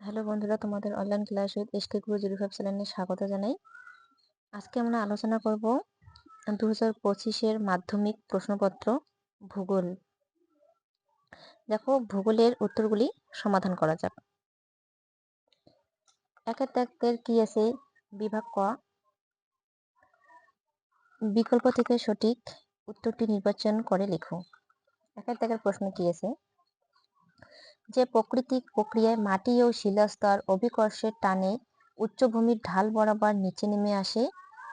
Hello বন্ধুরা, তোমাদের online class with SK Guru zero five চ্যানেলে স্বাগত জানাই। আজকে আমরা আলোচনা করব দু হাজার পঁচিশের মাধ্যমিক প্রশ্নপত্র ভূগোল। দেখো, ভূগোলের উত্তরগুলি সমাধান করা যাক। একের ত্যাগের কি আছে? বিভাগ ক। বিকল্প থেকে সঠিক উত্তরটি নির্বাচন করে লেখো। একের ত্যাগের প্রশ্ন কি আছে? যে প্রাকৃতিক প্রক্রিয়ায় মাটি ও শিলাস্তর অভিকর্ষের টানে উচ্চভূমির ঢাল বরাবর নিচে নেমে আসে,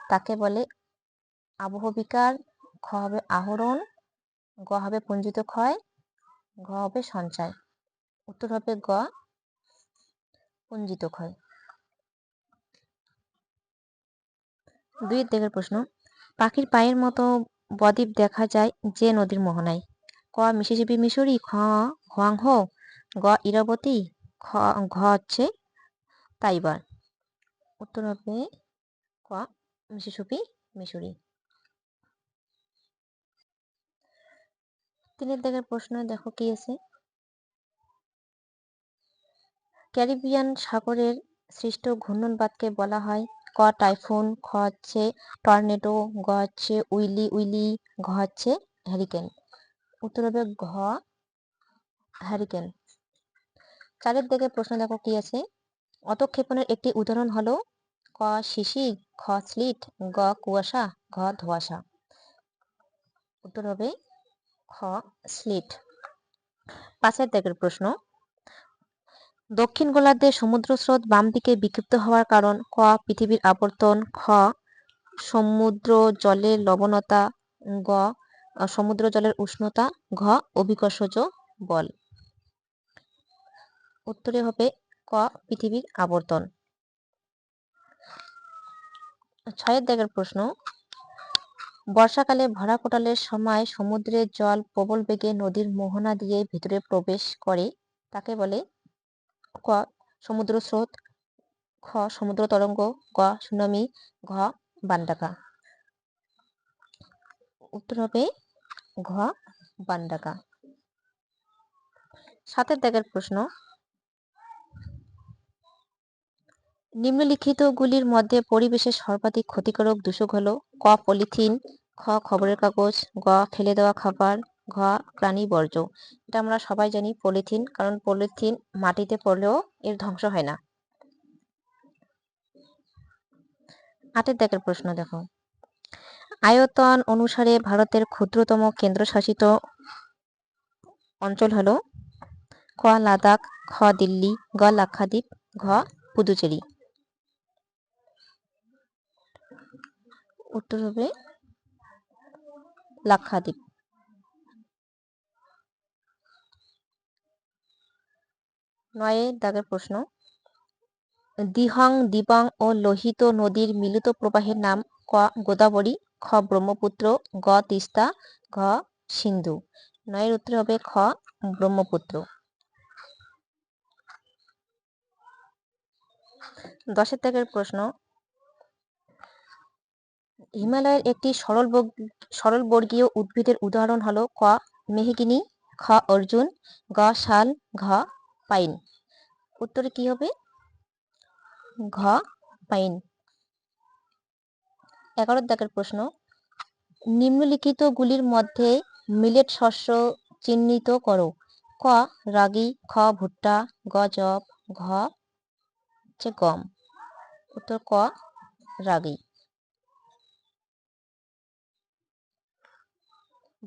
তাকে বলে আবহবিকার। খ হবে আহরণ, গ হবে পুঞ্জিত ক্ষয়, ঘ হবে সঞ্চয়। উত্তর হবে গ, পুঞ্জিত ক্ষয়। দুই দিকের প্রশ্ন, পাখির পায়ের মতো বদ্বীপ দেখা যায় যে নদীর মোহনায়। ক, মিশিসিপি, মিশরি, খ হোয়াংহো গ ইরাবতী খ ঘ হচ্ছে তাইবার। উত্তর হবে ক মিসিসিপি মিশরি। তিনের দিকের প্রশ্ন দেখো কি আছে? ক্যারিবিয়ান সাগরের সৃষ্ট ঘূর্ণনবাদকে বলা হয় ক টাইফুন, খ হচ্ছে টর্নেডো, গ হচ্ছে উইলি উইলি, ঘ হচ্ছে হ্যারিকেন। উত্তর হবে ঘ, হ্যারিকেন। চারের দিকে প্রশ্ন দেখো কি আছে? অতক্ষেপণের একটি উদাহরণ হলো, ক শিশি খ স্লিট, গ কুয়াশা, ঘ ধোয়াশা। উত্তর হবে খ স্লিট। পাঁচের দিকের প্রশ্ন, দক্ষিণ গোলার্ধে সমুদ্র স্রোত বাম দিকে বিক্ষিপ্ত হওয়ার কারণ ক পৃথিবীর আবর্তন, খ সমুদ্র জলের লবণতা, গ সমুদ্র জলের উষ্ণতা, ঘ অভিকর্ষজ বল। উত্তরে হবে ক, পৃথিবীর আবর্তন। ছয়ের দাগের প্রশ্ন, বর্ষাকালে ভরা কোটালের সময় সমুদ্রের জল প্রবল বেগে নদীর মোহনা দিয়ে ভিতরে প্রবেশ করে, তাকে বলে ক সমুদ্র স্রোত খ সমুদ্র তরঙ্গ গ, সুনামি, ঘ, বান্ডাকা। উত্তর হবে ঘ, বান্ডাকা। সাতের দাগের প্রশ্ন নিম্নলিখিতগুলির মধ্যে পরিবেশের সর্বাধিক ক্ষতিকারক দূষক হল ক, পলিথিন, খ, খবরের কাগজ, গ, ফেলে দেওয়া খাবার, ঘ, প্রাণী বর্জ্য। এটা আমরা সবাই জানি পলিথিন, কারণ পলিথিন মাটিতে পড়লেও এর ধ্বংস হয় না। আটের দেখের প্রশ্ন দেখো। আয়তন অনুসারে ভারতের ক্ষুদ্রতম কেন্দ্রশাসিত অঞ্চল হলো খ লাদাখ, খ, দিল্লি, গ, লাক্ষাদ্বীপ, ঘ, পুদুচেরি। উত্তর হবে। লাক্ষাদ্বীপ। নয়ের দাগের প্রশ্ন। দিহং, দিবং ও লোহিত নদীর মিলিত প্রবাহের নাম ক গোদাবরী, খ ব্রহ্মপুত্র, গ তিস্তা, ঘ সিন্ধু। নয়ের উত্তর হবে খ ব্রহ্মপুত্র। দশের দাগের প্রশ্ন হিমালয়ের একটি সরল সরল বর্গীয় উদ্ভিদের উদাহরণ হলো ক, মেহগিনি, খ, অর্জুন, গ, শাল, ঘ, পাইন। উত্তরে কি হবে? ঘ, পাইন। এগারো দাগের প্রশ্ন। নিম্নলিখিত গুলির মধ্যে মিলেট শস্য চিহ্নিত করো। ক, রাগি, খ, ভুট্টা, গ জব ঘ গম। উত্তর ক, রাগি।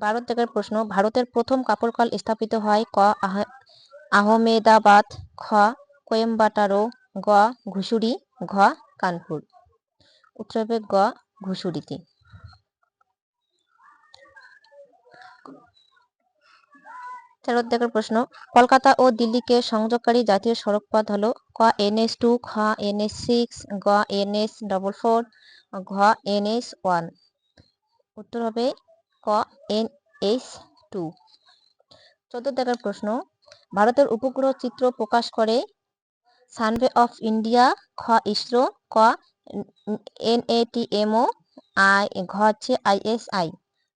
ভারত থেকে প্রশ্ন, ভারতের প্রথম কাপড় কল স্থাপিত হয় ক আহমেদাবাদ, খ কোয়েম্বাটারো, গ ঘুষুরি, ঘ কানপুর। উত্তর হবে গ ঘুষুরিতে। তেরো দেখার প্রশ্ন, কলকাতা ও দিল্লিকে সংযোগকারী জাতীয় সড়ক পথ হলো ক এনএস টু, খ এন এস সিক্স, গ এন এস ডবল ফোর ঘ এনএস ওয়ান। উত্তর হবে ক, এন, এস, টু। চোদ্দ দেখার প্রশ্ন, ভারতের উপগ্রহ চিত্র প্রকাশ করে সানভে অফ ইন্ডিয়া খ, ইসরো, ক, N, A, T, M, O, I, ঘ হচ্ছে আইএসআই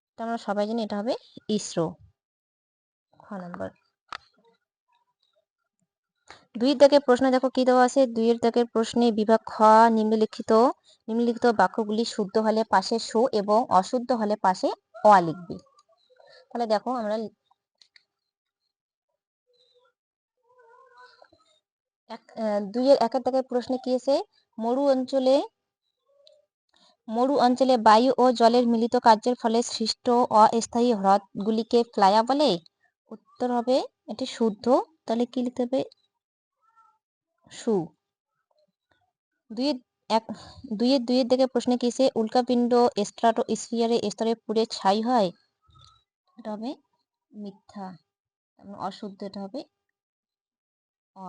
এটা আমরা সবাই জানি এটা হবে ইসরো। খ নম্বর। দুই দাগের প্রশ্নে দেখো কি দেওয়া আছে? দুইয়ের দাগের প্রশ্নে বিভাগ খ, নিম্নলিখিত নিম্নলিখিত বাক্যগুলি শুদ্ধ হলে পাশে সু এবং অশুদ্ধ হলে পাশে অ লিখবে। তাহলে দেখো আমরা এক দুইয়ের একের প্রশ্নে কি আছে? মরু অঞ্চলে মরু অঞ্চলে বায়ু ও জলের মিলিত কার্যের ফলে সৃষ্ট অস্থায়ী হ্রদগুলিকে ফ্লায়া বলে। উত্তর হবে এটি শুদ্ধ। তাহলে কি লিখতে হবে? সু। দুইয়ের এক, দুইয়ের দুইয়ের দিকে প্রশ্নে কি এসে উল্কাপিণ্ড স্ট্রাটো, স্ফিয়ারে, স্তরে পুড়ে ছাই হয়? এটা হবে মিথ্যা। অশুদ্ধ এটা হবে অ।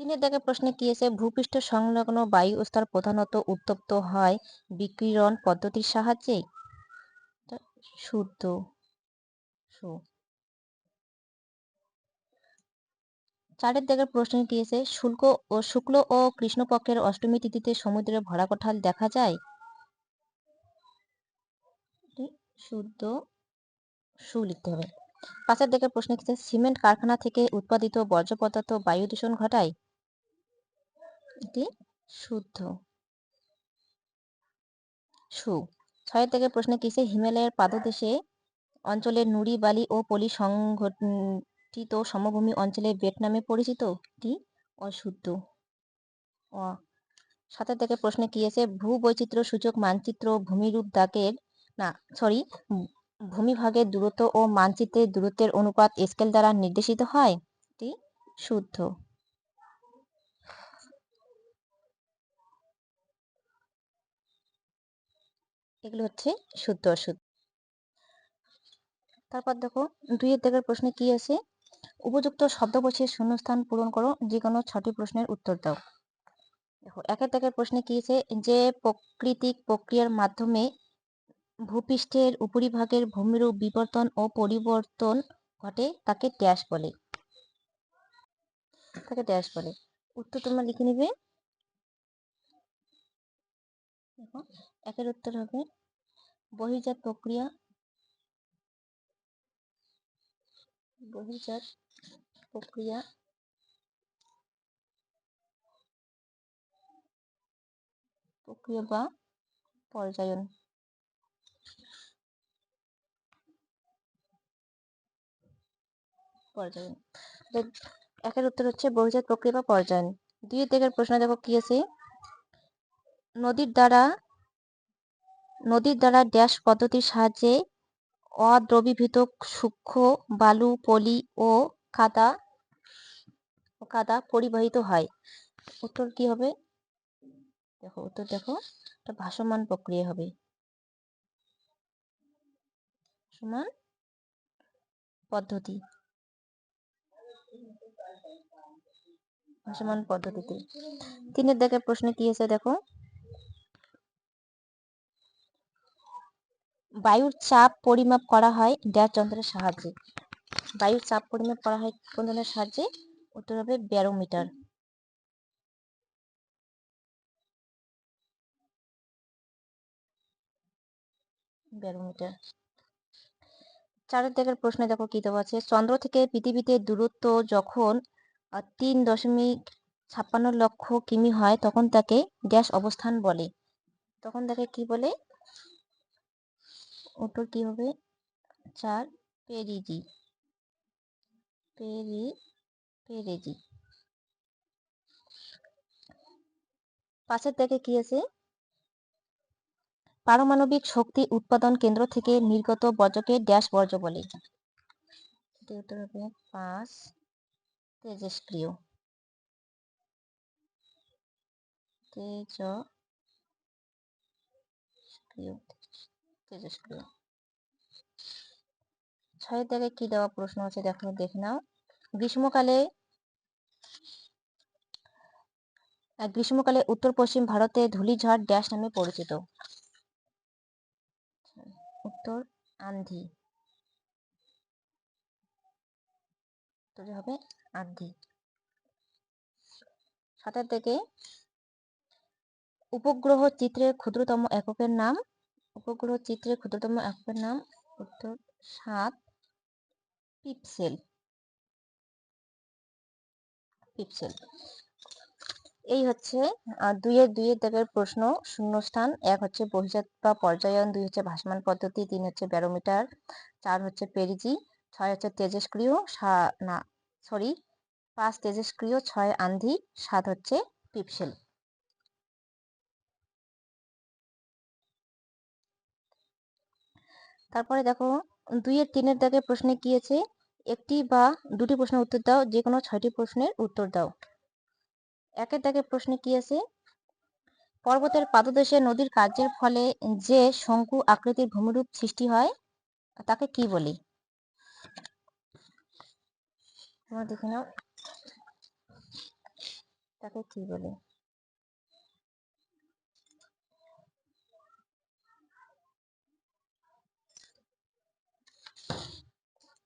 তিনের দিকে প্রশ্নে কি এসে ভূপৃষ্ঠ সংলগ্ন বায়ু স্তর প্রধানত উত্তপ্ত হয় বিকিরণ পদ্ধতির সাহায্যে? শুদ্ধ। সু। চারের দিকের প্রশ্ন এসে শুল্ক ও শুক্ল ও কৃষ্ণপক্ষের অষ্টমী তিথিতে সমুদ্রে ভরা কঠাল দেখা যায়? শুদ্ধ সু লিখতে হবে। পাঁচের দিকের প্রশ্ন কি সিমেন্ট কারখানা থেকে উৎপাদিত বর্জ্য পদার্থ বায়ু দূষণ ঘটায়? এটি শুদ্ধ সু। ছয়ের থেকে প্রশ্ন কি হিমালয়ের পাদদেশে অঞ্চলের নুড়ি, বালি ও পলি সংঘটিত সমভূমি অঞ্চলে বেট নামে পরিচিত এটি অশুদ্ধ। অ, সাথে থেকে প্রশ্নে কি আছে? ভূ বৈচিত্র্য সূচক মানচিত্র ভূমিরূপ দাগের, না সরি ভূমিভাগের দূরত্ব ও মানচিত্রের দূরত্বের অনুপাত স্কেল দ্বারা নির্দেশিত হয়। এটি শুদ্ধ। এগুলো হচ্ছে শুদ্ধ অশুদ্ধ। তারপর দেখো, দুইয়ের দাগের প্রশ্নে কি আছে? উপযুক্ত শব্দ বসে শূন্যস্থান পূরণ করো, যে কোনো ছটি প্রশ্নের উত্তর দাও। দেখো, একের দাগের প্রশ্নে কি আছে? যে প্রাকৃতিক প্রক্রিয়ার মাধ্যমে ভূপৃষ্ঠের উপরিভাগের ভূমিরূপ বিবর্তন ও পরিবর্তন ঘটে, তাকে ড্যাশ বলে। তাকে ড্যাশ বলে। উত্তর তোমরা লিখে নিবে। দেখো, একের উত্তর হবে বহির্জাত প্রক্রিয়া, বহির্জাত প্রক্রিয়া প্রক্রিয়া বা পর্যায়ন পর্যায়ন একের উত্তর হচ্ছে বহির্জাত প্রক্রিয়া বা পর্যায়ন দুই থেকে প্রশ্ন দেখো কি আছে নদীর দ্বারা নদীর দ্বারা ড্যাশ পদ্ধতির সাহায্যে অদ্রবীভূত সূক্ষ্ম বালু, পলি ও কাদা কাদা পরিবাহিত হয়। উত্তর কি হবে? দেখো, উত্তর দেখো, এটা ভাসমান প্রক্রিয়া হবে। সমান পদ্ধতি। ভাসমান পদ্ধতিতে। তিনের দেখে প্রশ্ন কি আছে দেখো? বায়ুর চাপ পরিমাপ করা হয় ড্যাশ যন্ত্রের সাহায্যে। বায়ুর চাপ পরিমাপ করা হয় কোন যন্ত্রের সাহায্যে, উত্তর হবে ব্যারোমিটার। ব্যারোমিটার। চারের দিকের প্রশ্নে দেখো কি দেওয়া আছে, চন্দ্র থেকে পৃথিবীতে দূরত্ব যখন তিন দশমিক ছাপ্পান্ন লক্ষ কিমি হয়, তখন তাকে ড্যাশ অবস্থান বলে। তখন তাকে কি বলে? উত্তর কি হবে? চার পেরিজি। পেরি পেরেজি পাশের থেকে কি আছে? পারমাণবিক শক্তি উৎপাদন কেন্দ্র থেকে নির্গত বর্জ্যকে ড্যাশ বর্জ্য বলে। পাঁচ তেজস্ক্রিয় তেজস্ক্রিয় তেজস্ক্রিয় ছয়ের দাগে কি দেওয়া প্রশ্ন আছে? দেখো, দেখে নাও। গ্রীষ্মকালে গ্রীষ্মকালে উত্তর পশ্চিম ভারতে ধূলিঝড় ড্যাশ নামে পরিচিত। উত্তর আন্ধি। হবে আন্ধি। সাতের থেকে উপগ্রহ চিত্রের ক্ষুদ্রতম এককের নাম, উপগ্রহ চিত্রের ক্ষুদ্রতম এককের নাম উত্তর সাত পিপসেল। পিক্সেল এই হচ্ছে দুইয়ের দুইয়ের দাগের প্রশ্ন, শূন্যস্থান, এক হচ্ছে বহিজাত বা পর্যায়ন, দুই হচ্ছে ভাসমান পদ্ধতি, তিন হচ্ছে ব্যারোমিটার, চার হচ্ছে পেরিজি, ছয় হচ্ছে তেজস্ক্রিয় না, সরি, পাঁচ তেজস্ক্রিয়, ছয় আন্ধি, সাত হচ্ছে পিপসেল। তারপরে দেখো, দুইয়ের তিনের দাগে প্রশ্নে কি আছে? একটি বা দুটি প্রশ্নের উত্তর দাও যে কোনো ছয়টি প্রশ্নের উত্তর দাও। একের দাগে প্রশ্নে কি আছে? পর্বতের পাদদেশে নদীর কার্যের ফলে যে শঙ্কু আকৃতির ভূমিরূপ সৃষ্টি হয়, তাকে কি বলি? তোমরা দেখে নাও। তাকে কি বলে?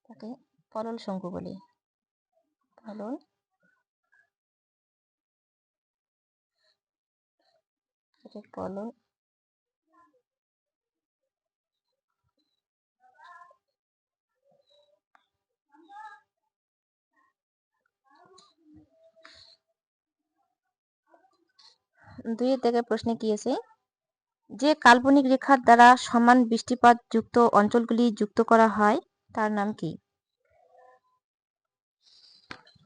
তাকে পলল শঙ্কু বলি। পলল এটাকে পলল দুইয়ের থেকে প্রশ্নে কি আছে? যে কাল্পনিক রেখার দ্বারা সমান বৃষ্টিপাত যুক্ত অঞ্চলগুলি যুক্ত করা হয়, তার নাম কি?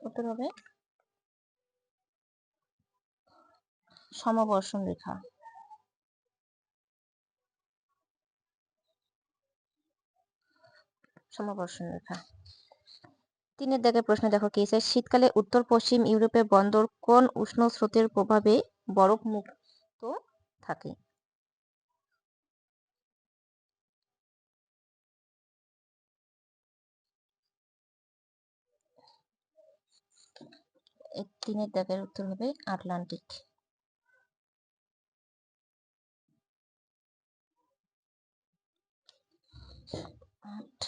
উত্তর হবে? সমবর্ষণ রেখা। সমবর্ষণ রেখা। তিনের দাগের প্রশ্ন, দেখো কি আছে শীতকালে উত্তর, পশ্চিম ইউরোপে বন্দর কোন উষ্ণ স্রোতের প্রভাবে বরফ মুক্ত থাকে? তিনের দাগের উত্তর হবে আটলান্টিক। আট।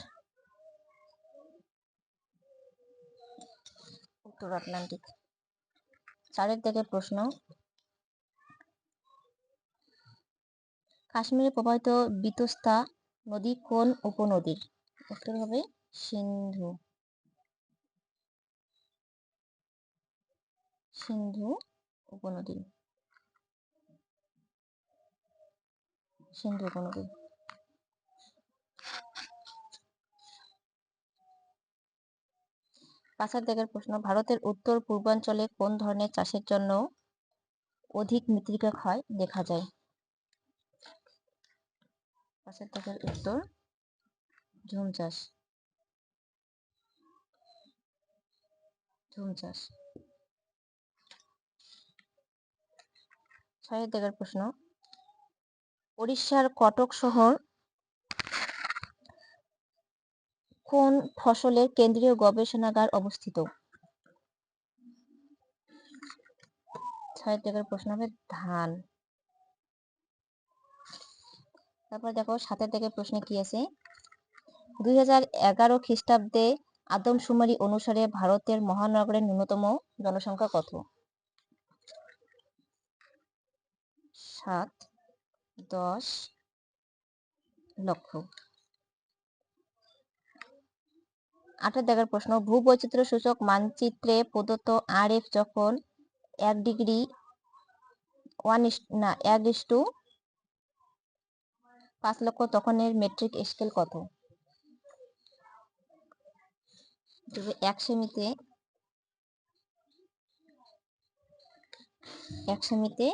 উত্তর আটলান্টিক। চারের দিকে প্রশ্ন। কাশ্মীরে প্রবাহিত বিতস্তা নদী কোন উপনদীর? উত্তর হবে সিন্ধু। সিন্ধু উপনদী। সিন্ধু উপনদী। পাঁচের দিকের প্রশ্ন, ভারতের উত্তর পূর্বাঞ্চলে কোন ধরনের চাষের জন্য অধিক মৃত্তিকা ক্ষয় দেখা যায়? পাঁচের দিকের উত্তর, ঝুম চাষ। ঝুম চাষ। ছয়ের প্রশ্ন। উড়িষ্যার কটক শহর কোন ফসলের কেন্দ্রীয় গবেষণাগার অবস্থিত? ছয়ের প্রশ্ন হবে, ধান। তারপর দেখো, সাতের দিকের প্রশ্নে কি আছে? দুই হাজার এগারো খ্রিস্টাব্দে আদমশুমারি অনুসারে ভারতের মহানগরের ন্যূনতম জনসংখ্যা কত? সাত, দশ লক্ষ। আটের দেখার প্রশ্ন, ভূবৈচিত্র্য সূচক মানচিত্রে প্রদত্ত আর এফ যখন এক ডিগ্রি ওয়ান না, এক ইস টু পাঁচ লক্ষ তখন এর মেট্রিক স্কেল কত? এক সেমিতে এক সেমিতে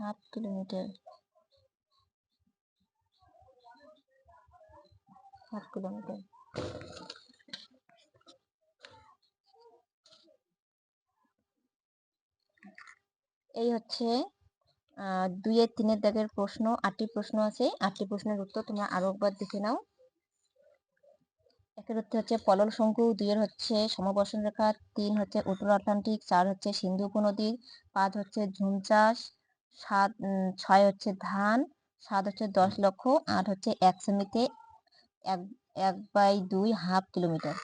হাফ কিলোমিটার। Half kilometre. এই হচ্ছে দুইয়ের তিনের দাগের প্রশ্ন। আটটি প্রশ্ন আছে। আটটি প্রশ্নের উত্তর তোমরা আরও একবার দেখে নাও। একের উত্তর হচ্ছে পলল শঙ্কু, দুইয়ের হচ্ছে সমবর্ষণ রেখা, তিন হচ্ছে উত্তর আটলান্টিক চার হচ্ছে সিন্ধু উপনদী, পাঁচ হচ্ছে ঝুম চাষ সাত ছয় হচ্ছে ধান, সাত হচ্ছে দশ লক্ষ, আট হচ্ছে এক সেমিতে এক এক বাই দুই হাফ কিলোমিটার।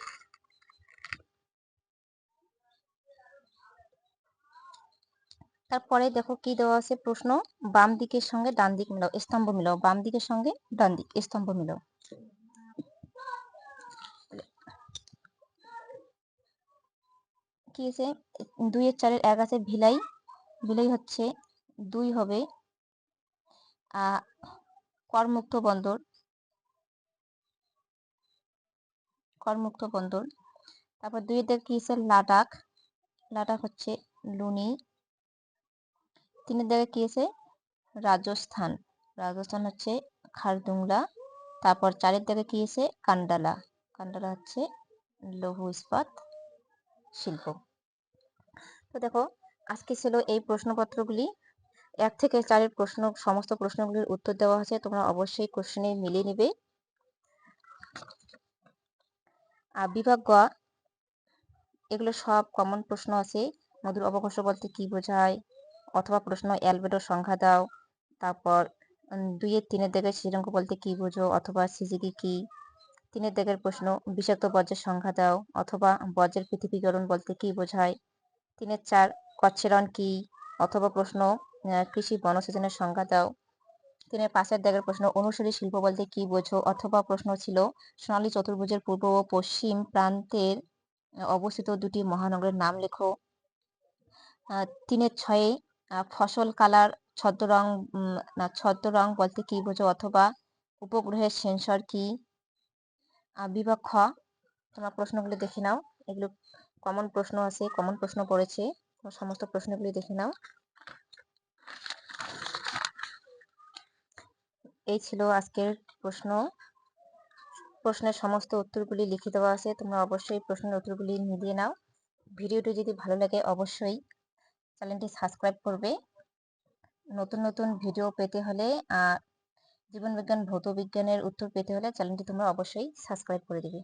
তারপরে দেখো কি দেওয়া আছে প্রশ্ন? বাম দিকের সঙ্গে ডান দিক মিলাও, স্তম্ভ মিলাও, বাম দিকের সঙ্গে ডান দিক, স্তম্ভ মিলাও। কি আছে? দুইয়ের চারের এক আছে ভিলাই ভিলাই হচ্ছে দুই হবে। করমুক্ত বন্দর। করমুক্ত বন্দর। তারপর দিকে কি আছে লাদাখ লাদাখ হচ্ছে লুনি। তিনের দিকে কি আছে রাজস্থান। রাজস্থান হচ্ছে খারদুংলা। তারপর চারের দিকে কি আছে কান্ডালা। কান্ডালা হচ্ছে লৌহ ইস্পাত শিল্প। তো দেখো, আজকে ছিল এই প্রশ্নপত্রগুলি। এক থেকে চারের প্রশ্ন, সমস্ত প্রশ্নগুলির উত্তর দেওয়া আছে তোমরা অবশ্যই কোশ্চেনে মিলিয়ে নিবে। আর বিভাগ গ, এগুলো সব কমন প্রশ্ন আছে। মধুর অবকাশ বলতে কি বোঝায়? অথবা প্রশ্ন অ্যালবেডোর সংখ্যা দাও। তারপর দুইয়ের তিনের দিকের শ্রীরঙ্গ বলতে কি বোঝো? অথবা সিজিকি কি? তিনের দিকের প্রশ্ন, বিষাক্ত বজ্রের সংখ্যা দাও। অথবা বজ্রের পৃথিবীকরণ বলতে কি বোঝায়? তিনের চার, কচ্ছেরণ কি? অথবা প্রশ্ন কৃষি বনসেচনের সংজ্ঞা দাও। তিনের পাশের দাগের প্রশ্ন, অনুসারী শিল্প বলতে কি বোঝো? অথবা প্রশ্ন ছিল, সোনালী চতুর্ভুজের পূর্ব ও পশ্চিম প্রান্তের অবস্থিত দুটি মহানগরের নাম লেখো। তিনের ছয়ে ফসল কালার, ছদ্মরং না, ছদ্মরং বলতে কি বোঝো? অথবা উপগ্রহের সেন্সর কি? বিভাগ খ তোমরা প্রশ্নগুলি দেখে নাও। এগুলো কমন প্রশ্ন আছে কমন প্রশ্ন পড়েছে। সমস্ত প্রশ্নগুলি দেখে নাও। এই ছিল আজকের প্রশ্ন। প্রশ্নের সমস্ত উত্তরগুলি লিখে দেওয়া আছে, তোমরা অবশ্যই প্রশ্নের উত্তরগুলি মিলিয়ে নাও। ভিডিওটি যদি ভালো লাগে অবশ্যই চ্যানেলটি সাবস্ক্রাইব করবে। নতুন নতুন ভিডিও পেতে হলে জীবন বিজ্ঞান ভৌত বিজ্ঞানের উত্তর পেতে হলে চ্যানেলটি তোমরা অবশ্যই সাবস্ক্রাইব করে দিবে।